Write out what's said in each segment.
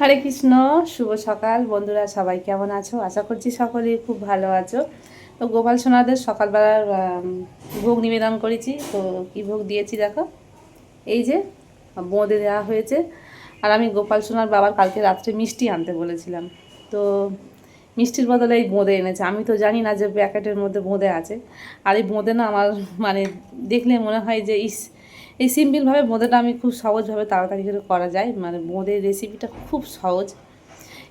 হরে কৃষ্ণ, শুভ সকাল। বন্ধুরা, সবাই কেমন আছো? আশা করছি সকলেই খুব ভালো আছো। তো গোপাল সোনাদের সকালবেলার ভোগ নিবেদন করেছি। তো কি ভোগ দিয়েছি দেখো? এই যে বোঁদে দেওয়া হয়েছে। আর আমি গোপাল সোনার বাবার কালকে রাত্রে মিষ্টি আনতে বলেছিলাম। তো মিষ্টির বদলে এই বোঁদে এনেছে। আমি তো জানি না যে প্যাকেটের মধ্যে বোঁদে আছে। আর এই বোঁদে না আমার মানে দেখলে মনে হয় যে, ইস এই সিম্পলভাবে বোঁদেটা আমি খুব সহজভাবে তাড়াতাড়ি করে করা যায়। মানে বোঁদের রেসিপিটা খুব সহজ।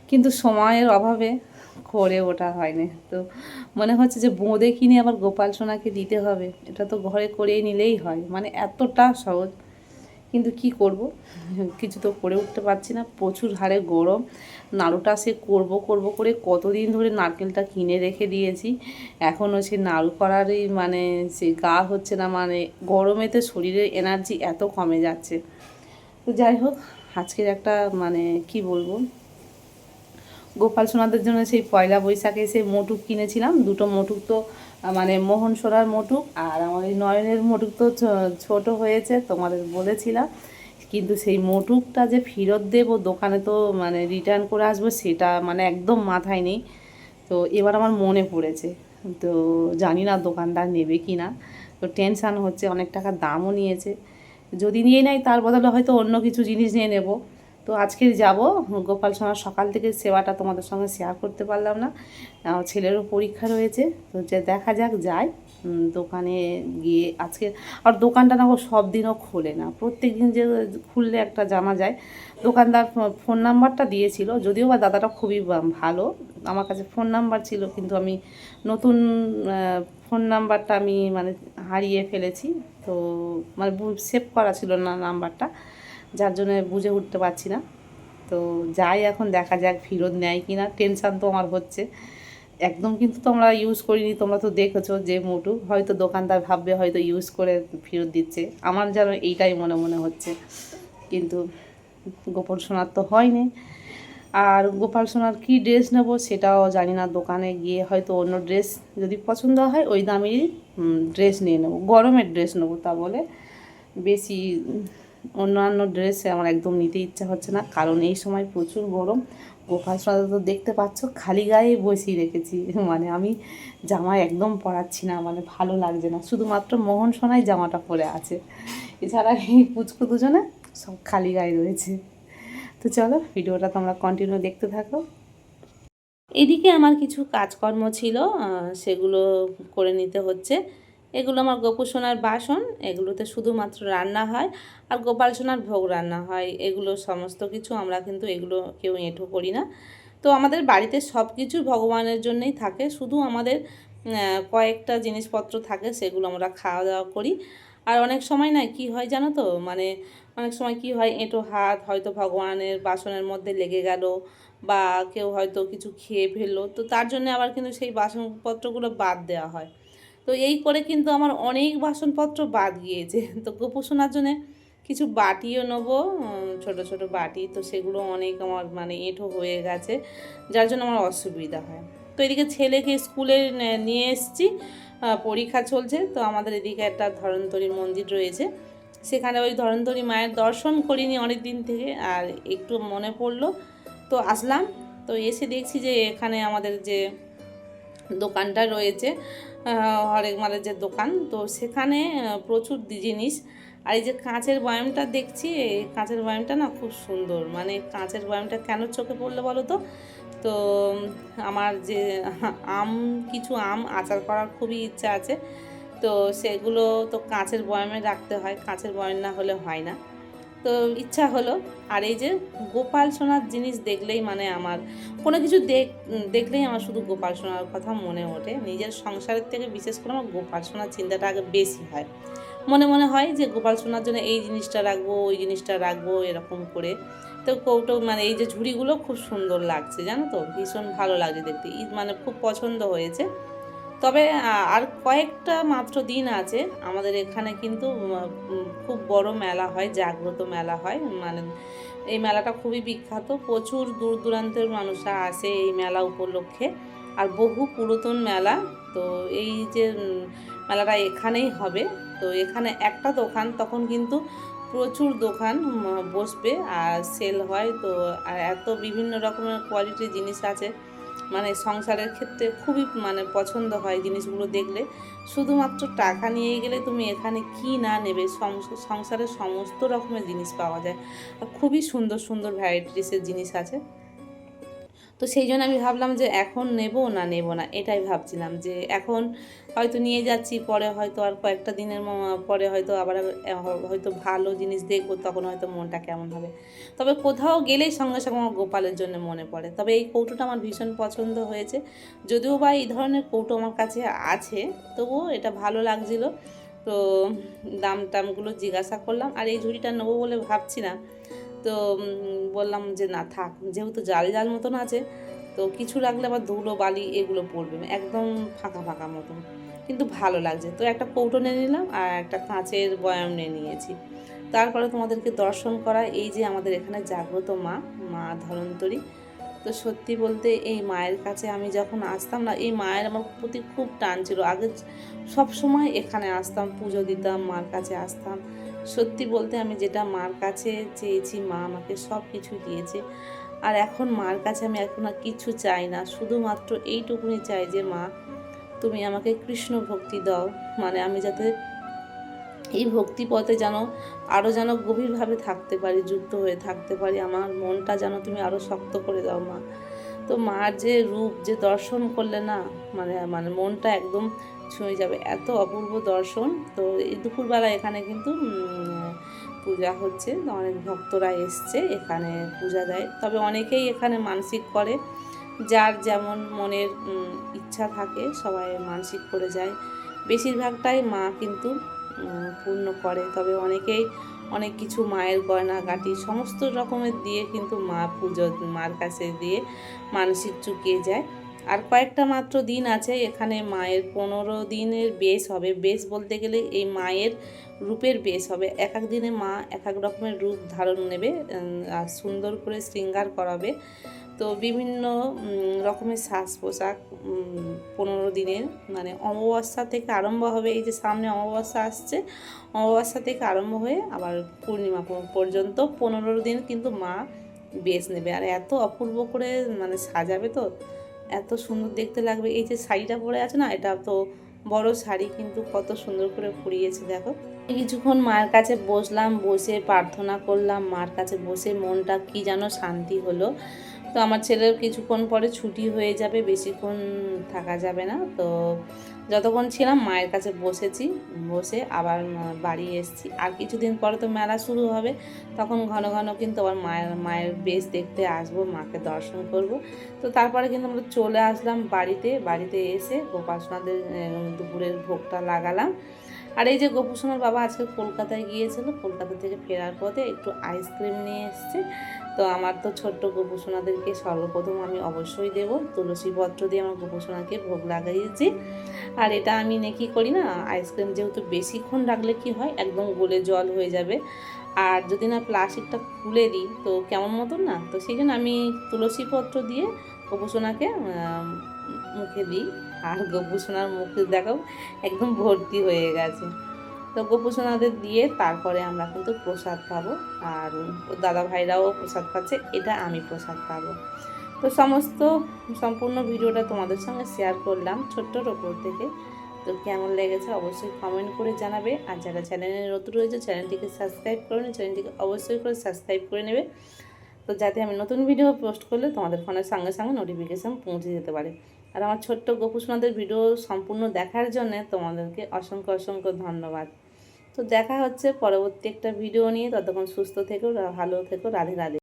কিন্তু সময়ের অভাবে করে ওটা হয়নি। তো মনে হচ্ছে যে বোঁদে কিনে আবার গোপাল সোনাকে দিতে হবে। এটা তো ঘরে করে নিলেই হয়। মানে এতটা সহজ। কিন্তু কি করব? কিছু তো করে উঠতে পারছি না। প্রচুর হারে গরম। নাড়ুটা সে করব করব করে কতদিন ধরে নারকেলটা কিনে রেখে দিয়েছি। এখনও সে নাড়ু করারই মানে সে গা হচ্ছে না। মানে গরমেতে শরীরের এনার্জি এত কমে যাচ্ছে। তো যাই হোক, আজকের একটা মানে কি বলব? গোপাল সোনাদের জন্য সেই পয়লা বৈশাখে সেই মোটুক কিনেছিলাম। দুটো মোটুক তো মানে মোহন সোনার মোটুক আর আমার এই নয়নের মোটুক তো ছোট হয়েছে, তোমাদের বলেছিলাম। কিন্তু সেই মোটুকটা যে ফেরত দেবো, দোকানে তো মানে রিটার্ন করে আসব, সেটা মানে একদম মাথায় নেই। তো এবার আমার মনে পড়েছে, তো জানি না দোকানদার নেবে কি না তো টেনশান হচ্ছে, অনেক টাকা দামও নিয়েছে। যদি নিয়ে নেয়, তার বদলে হয়তো অন্য কিছু জিনিস নিয়ে নেব। তো আজকে যাব। গোপাল সোনার সকাল থেকে সেবাটা তোমাদের সঙ্গে শেয়ার করতে পারলাম না। ছেলেরও পরীক্ষা রয়েছে, তো যে দেখা যাক, যাই। দোকানে গিয়ে আজকে, আর দোকানটা না সব দিনও খোলে না। প্রত্যেক দিন যে খুললে একটা জানা যায়। দোকানদার ফোন নাম্বারটা দিয়েছিল, যদিও বা দাদাটা খুবই ভালো। আমার কাছে ফোন নাম্বার ছিল, কিন্তু আমি নতুন ফোন নাম্বারটা আমি মানে হারিয়ে ফেলেছি। তো মানে সেভ করা ছিল না নাম্বারটা যার জন্য বুঝে উঠতে পারছি না। তো যাই এখন দেখা যাক ফেরত নেয় কি না টেনশান তো আমার হচ্ছে। একদম কিন্তু তোমরা ইউজ করিনি, তোমরা তো দেখেছ যে মোটু, হয়তো দোকানদার ভাববে হয়তো ইউজ করে ফেরত দিচ্ছে। আমার যেন এইটাই মনে মনে হচ্ছে। কিন্তু গোপাল সোনার তো হয়নি। আর গোপাল সোনার কী ড্রেস নেব সেটাও জানি না, দোকানে গিয়ে হয়তো অন্য ড্রেস যদি পছন্দ হয়, ওই দামেরই ড্রেস নিয়ে নেব। গরমের ড্রেস নেব তা বলে। বেশি অন্যান্য ড্রেস আমার একদম নিতে ইচ্ছা হচ্ছে না। কারণ এই সময় প্রচুর গরম। গোপাল সোনা তো দেখতে পাচ্ছ, খালি গায়ে বসিয়ে রেখেছি। মানে আমি জামা একদম পরাচ্ছি না মানে ভালো লাগছে না। শুধুমাত্র মোহন সোনাই জামাটা পরে আছে। এছাড়া এই পুচকু দুজনে সব খালি গায়ে রয়েছে। তো চলো, ভিডিওটা তোমরা কন্টিনিউ দেখতে থাকো। এদিকে আমার কিছু কাজকর্ম ছিল সেগুলো করে নিতে হচ্ছে। এগুলো আমার গোপু সোনার বাসন, এগুলোতে শুধুমাত্র রান্না হয়, আর গোপাল সোনার ভোগ রান্না হয়, এগুলো সমস্ত কিছু আমরা কিন্তু এগুলো কেউ এঁঠো করি না। তো আমাদের বাড়িতে সব কিছু ভগবানের জন্যই থাকে, শুধু আমাদের কয়েকটা জিনিসপত্র থাকে, সেগুলো আমরা খাওয়া দাওয়া করি। আর অনেক সময় না কি হয় জানো তো মানে অনেক সময় কি হয় এঁটো হাত হয়তো ভগবানের বাসনের মধ্যে লেগে গেল, বা কেউ হয়তো কিছু খেয়ে ফেলল, তো তার জন্য আবার কিন্তু সেই বাসনপত্রগুলো বাদ দেওয়া হয়। তো এই করে কিন্তু আমার অনেক বাসনপত্র বাদ গিয়েছে। তো গোপু শোনার জন্যে কিছু বাটিও নেব ছোট ছোট বাটি। তো সেগুলো অনেক আমার মানে এঁঠো হয়ে গেছে, যার জন্য আমার অসুবিধা হয়। তো এদিকে ছেলেকে স্কুলে নিয়ে এসেছি পরীক্ষা চলছে। তো আমাদের এদিকে একটা ধরন্তরী মন্দির রয়েছে। সেখানে ওই ধরন্তরী মায়ের দর্শন করিনি অনেক দিন থেকে, আর একটু মনে পড়ল। তো আসলাম। তো এসে দেখছি যে এখানে আমাদের যে দোকানটা রয়েছে হরেক মালের যে দোকান, তো সেখানে প্রচুর জিনিস। আর এই যে কাঁচের বয়ামটা দেখছি, এই কাঁচের বয়ামটা না খুব সুন্দর। মানে কাঁচের বয়ামটা কেন চোখে পড়ল বলো তো? তো, আমার যে আম, কিছু আম আচার করার খুবই ইচ্ছা আছে। তো সেগুলো তো কাঁচের বয়ামে রাখতে হয়, কাঁচের বয়াম না হলে হয় না। তো ইচ্ছা হলো। আর এই যে গোপাল সোনার জিনিস দেখলেই মানে আমার, কোনো কিছু দেখ দেখলেই আমার শুধু গোপাল সোনার কথা মনে ওঠে। নিজের সংসারের থেকে বিশেষ করে আমার গোপাল সোনার চিন্তাটা আগে বেশি হয়। মনে মনে হয় যে গোপাল সোনার জন্য এই জিনিসটা রাখব, ওই জিনিসটা রাখব, এরকম করে। তো কৌটো মানে এই যে ঝুড়িগুলো খুব সুন্দর লাগছে, জানো তো? ভীষণ ভালো লাগে দেখতে। ঈদ মানে খুব পছন্দ হয়েছে। তবে আর কয়েকটা মাত্র দিন আছে। আমাদের এখানে কিন্তু খুব বড় মেলা হয়, জাগ্রত মেলা হয়। মানে এই মেলাটা খুবই বিখ্যাত। প্রচুর দূর দূরান্তের মানুষরা আসে এই মেলা উপলক্ষে। আর বহু পুরাতন মেলা। তো এই যে মেলাটা এখানেই হবে। তো এখানে একটা দোকান, তখন কিন্তু প্রচুর দোকান বসবে, আর সেল হয়। তো, আর এত বিভিন্ন রকমের কোয়ালিটির জিনিস আছে। মানে সংসারের ক্ষেত্রে খুবই মানে পছন্দ হয় জিনিসগুলো দেখলে। শুধুমাত্র টাকা নিয়ে গেলে তুমি এখানে কি না নেবে? সংসারের সমস্ত রকমের জিনিস পাওয়া যায়। খুবই সুন্দর সুন্দর ভ্যারাইটিসের জিনিস আছে। তো সেই জন্য আমি ভাবলাম যে এখন নেব না নেব না, এটাই ভাবছিলাম যে এখন হয়তো নিয়ে যাচ্ছি, পরে হয়তো আর কয়েকটা দিনের পরে হয়তো আবার হয়তো ভালো জিনিস দেখব, তখন হয়তো মনটা কেমন হবে। তবে কোথাও গেলেই সঙ্গে সঙ্গে আমার গোপালের জন্য মনে পড়ে। তবে এই কৌটোটা আমার ভীষণ পছন্দ হয়েছে। যদিও বা এই ধরনের কৌটো আমার কাছে আছে, তবুও এটা ভালো লাগছিল। তো দাম টামগুলো জিজ্ঞাসা করলাম, আর এই ঝুড়িটা নেব বলে ভাবছি না। তো বললাম যে না, থাক, যেহেতু জাল জাল মতন আছে, তো কিছু লাগলে আবার ধুলো, বালি এগুলো পড়বে, একদম ফাঁকা ফাঁকা মতন। কিন্তু ভালো লাগছে। তো একটা কৌটো নিয়ে নিলাম আর একটা কাঁচের বয়াম নিয়ে নিয়েছি। তারপরে তোমাদেরকে দর্শন করা, এই যে আমাদের এখানে জাগ্রত মা মা ধরন্তরী তো সত্যি বলতে এই মায়ের কাছে আমি যখন আসতাম না, এই মায়ের আমার প্রতি খুব টান ছিল। আগে সব সময় এখানে আসতাম, পুজো দিতাম, মার কাছে আসতাম। সত্যি বলতে আমি যেটা মার কাছে চেয়েছি, মা আমাকে সব কিছু দিয়েছে। আর এখন মার কাছে আমি এখন আর কিছু চাই না। শুধুমাত্র এইটুকুনি চাই যে, মা, তুমি আমাকে কৃষ্ণ ভক্তি দাও। মানে আমি যাতে এই ভক্তি পথে যেন আরও যেন গভীরভাবে থাকতে পারি, যুক্ত হয়ে থাকতে পারি। আমার মনটা যেন তুমি আরও শক্ত করে দাও, মা। তো মার যে রূপ যে দর্শন করলে না মানে মানে মনটা একদম ছুঁয়ে যাবে। এত অপূর্ব দর্শন। তো এই দুপুরবেলা এখানে কিন্তু পূজা হচ্ছে। অনেক ভক্তরা এসছে, এখানে পূজা দেয়। তবে অনেকেই এখানে মানসিক করে। যার যেমন মনের ইচ্ছা থাকে, সবাই মানসিক করে যায়। বেশিরভাগটাই মা কিন্তু পূর্ণ করে। তবে অনেকেই অনেক কিছু মায়ের গয়না গয়নাগাটি সমস্ত রকমের দিয়ে কিন্তু মা পুজো মার কাছে দিয়ে মানসিক চুকিয়ে যায়। আর কয়েকটা মাত্র দিন আছে, এখানে মায়ের পনেরো দিনের বেশ হবে। বেশ বলতে গেলে এই মায়ের রূপের বেশ হবে। এক এক দিনে মা এক এক রকমের রূপ ধারণ নেবে আর সুন্দর করে শৃঙ্গার করাবে। তো বিভিন্ন রকমের সাজ পোশাক পনেরো দিনের মানে অমাবস্যা থেকে আরম্ভ হবে, এই যে সামনে অমাবস্যা আসছে, অমাবস্যা থেকে আরম্ভ হয়ে আবার পূর্ণিমা পর্যন্ত পনেরো দিন কিন্তু মা বেশ নেবে। আর এত অপূর্ব করে মানে সাজাবে তো, এত সুন্দর দেখতে লাগবে। এই যে শাড়িটা পরে আছে না, এটা তো বড় শাড়ি কিন্তু কত সুন্দর করে পরিয়েছে দেখো। কিছুক্ষণ মায়ের কাছে বসলাম, বসে প্রার্থনা করলাম, মার কাছে বসে মনটা কি যেন শান্তি হলো। তো আমার ছেলের কিছুক্ষণ পরে ছুটি হয়ে যাবে, বেশিক্ষণ থাকা যাবে না। তো যতক্ষণ ছিলাম মায়ের কাছে বসেছি, বসে আবার বাড়ি এসেছি। আর কিছুদিন পরে তো মেলা শুরু হবে, তখন ঘন ঘন কিন্তু আবার মায়ের মায়ের বেশ দেখতে আসব, মাকে দর্শন করব। তো তারপরে কিন্তু আমরা চলে আসলাম বাড়িতে বাড়িতে এসে গোপাসনাদের দুপুরের ভোগটা লাগালাম। আর এই যে গোপুসোনার বাবা আজকে কলকাতায় গিয়েছিল, কলকাতা থেকে ফেরার পথে একটু আইসক্রিম নিয়ে এসছে। তো আমার তো ছোট্ট গোপুসোনাদেরকে সর্বপ্রথম আমি অবশ্যই দেব। তুলসী পত্র দিয়ে আমার গোপুসোনাকে ভোগ লাগাইয়েছি। আর এটা আমি নে কি করি না, আইসক্রিম যেহেতু বেশিক্ষণ রাখলে কি হয়, একদম গোলে জল হয়ে যাবে। আর যদি না প্লাস্টিকটা খুলে দিই, তো কেমন মতন না? তো সেই জন্য আমি তুলসী পত্র দিয়ে গোপুসোনাকে মুখে দিই। আর গোপুসোনার মুখে দেখাও একদম ভর্তি হয়ে গেছে। তো গোপুসোনাদের দিয়ে তারপরে আমরা কিন্তু প্রসাদ পাবো। আর দাদা ভাইরাও প্রসাদ পাচ্ছে, এটা আমি প্রসাদ পাবো। তো সমস্ত সম্পূর্ণ ভিডিওটা তোমাদের সঙ্গে শেয়ার করলাম ছোট্টর ওপর থেকে। তো কেমন লেগেছে অবশ্যই কমেন্ট করে জানাবে। আর যারা চ্যানেলে নতুন রয়েছে চ্যানেলটিকে সাবস্ক্রাইব করে চ্যানেলটিকে অবশ্যই করে সাবস্ক্রাইব করে নেবে। তো যাতে আমি নতুন ভিডিও পোস্ট করলে তোমাদের ফোনের সঙ্গে সঙ্গে নোটিফিকেশান পৌঁছে যেতে পারে। আর আমার ছোট্ট গোপুসোনাদের ভিডিও সম্পূর্ণ দেখার জন্য তোমাদেরকে অসংখ্য অসংখ্য ধন্যবাদ। তো দেখা হচ্ছে পরবর্তী একটা ভিডিও নিয়ে। ততক্ষণ সুস্থ থেকো ভালো থেকো রাধে রাধে।